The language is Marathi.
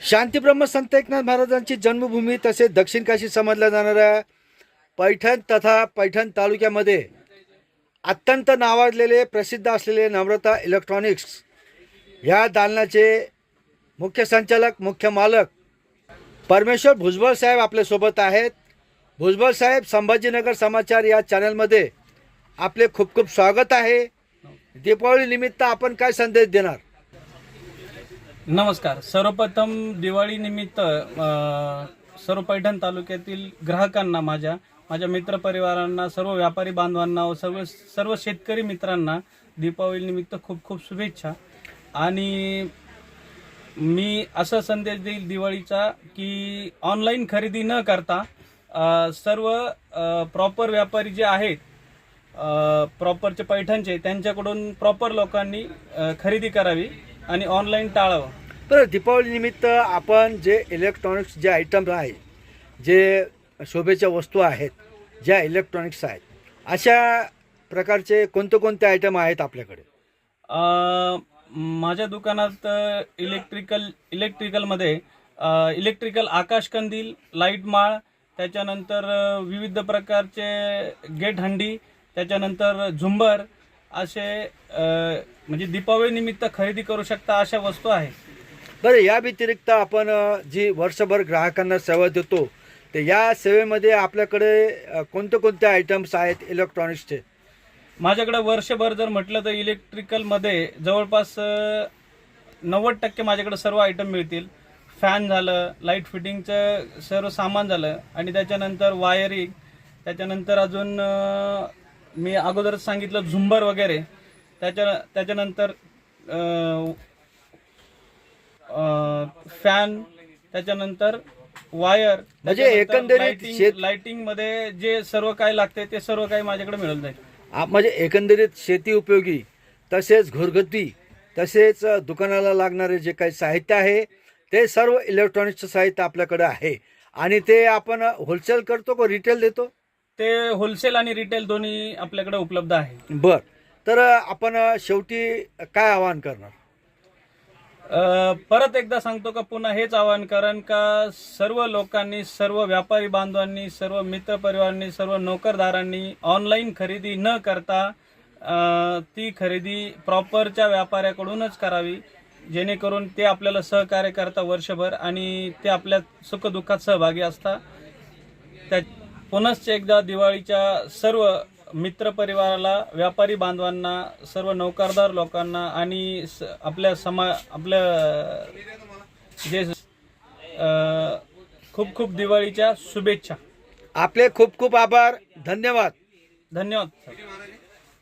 शांतीब्रह्म संत एकनाथ महाराजांची जन्मभूमी तसेच दक्षिण काशी समजल्या जाणाऱ्या पैठण तथा पैठण तालुक्यामध्ये अत्यंत नावाजलेले प्रसिद्ध असलेले नम्रता इलेक्ट्रॉनिक्स ह्या दालनाचे मुख्य संचालक मुख्य मालक परमेश्वर भुजबळ साहेब आपल्यासोबत आहेत. भुजबळ साहेब संभाजीनगर समाचार या चॅनलमध्ये आपले खूप खूप स्वागत आहे. दीपावलीनिमित्त आपण काय संदेश देणार? नमस्कार. सर्वप्रथम दिवाळीनिमित्त सर्व पैठण तालुक्यातील ग्राहकांना माझ्या माझ्या मित्रपरिवारांना सर्व व्यापारी बांधवांना व सर्व सर्व शेतकरी मित्रांना दीपावलीनिमित्त खूप खूप शुभेच्छा. आणि मी असा संदेश देईल दिवाळीचा की ऑनलाईन खरेदी न करता सर्व प्रॉपर व्यापारी जे आहेत प्रॉपरचे पैठणचे त्यांच्याकडून प्रॉपर लोकांनी खरेदी करावी. आणि ऑनलाईन टाळावं. तर दीपावली निमित्त आपण जे इलेक्ट्रॉनिक्स जे आयटम आहे जे शोभेच्या वस्तू आहेत ज्या इलेक्ट्रॉनिक्स आहेत अशा प्रकारचे कोणते कोणते आयटम आहेत आपल्याकडे? अ, माझ्या दुकानात इलेक्ट्रिकल इलेक्ट्रिकलमध्ये अ, इलेक्ट्रिकल आकाशकंदील लाइट माळ त्याच्यानंतर अ, विविध प्रकारचे गेट हंडी त्याच्यानंतर झुंबर असे म्हणजे दीपावली निमित्त खरेदी करू शकता अशा वस्तू आहेत. बरं या व्यतिरिक्त आपण जी वर्षभर ग्राहकांना सेवा देतो तर या सेवेमध्ये आपल्याकडे कोणते कोणते आयटम्स आहेत इलेक्ट्रॉनिक्सचे माझ्याकडे वर्षभर जर म्हटलं तर इलेक्ट्रिकलमध्ये जवळपास नव्वद टक्के माझ्याकडे सर्व आयटम मिळतील. फॅन झालं लाइट फिटिंगचं सर्व सामान झालं आणि त्याच्यानंतर वायरिंग त्याच्यानंतर अजून मी अगोदरच सांगितलं झुंबर वगैरे. त्याच्या त्याच्यानंतर फॅन त्याच्यानंतर वायर म्हणजे एकंदरीत शेत- लाइटिंगमध्ये जे सर्व काय लागते ते सर्व काही माझ्याकडे मिळून जाईल आ- म्हणजे एकंदरीत शेती उपयोगी तसेच घरगुती तसेच अ, दुकानाला लागणारे जे काही साहित्य आहे ते सर्व इलेक्ट्रॉनिक्सचं साहित्य आपल्याकडे आहे. आणि ते आपण होलसेल करतो का रिटेल देतो? ते होलसेल आणि रिटेल दोन्ही आपल्याकडे उपलब्ध आहे. बर. तर आपण शेवटी काय आवाहन करणार? अ, परत एकदा सांगतो का पुन्हा हेच आवाहन कारण का सर्व लोकांनी सर्व व्यापारी बांधवांनी सर्व मित्रपरिवारांनी सर्व नोकरदारांनी ऑनलाईन खरेदी न करता अ, ती खरेदी प्रॉपरच्या व्यापाऱ्याकडूनच करावी जेणेकरून ते आपल्याला सहकार्य करता वर्षभर आणि ते आपल्या सुखदुःखात सहभागी असतात त्या पुनश्च एकदा दिवाळीच्या सर्व मित्रपरिवाराला व्यापारी बांधवांना सर्व नौकारदार लोकांना आणि स- आपल्या समा आपल्या जे खूप खूप दिवाळीच्या शुभेच्छा. आपले खूप खूप आभार. धन्यवाद. धन्यवाद सर.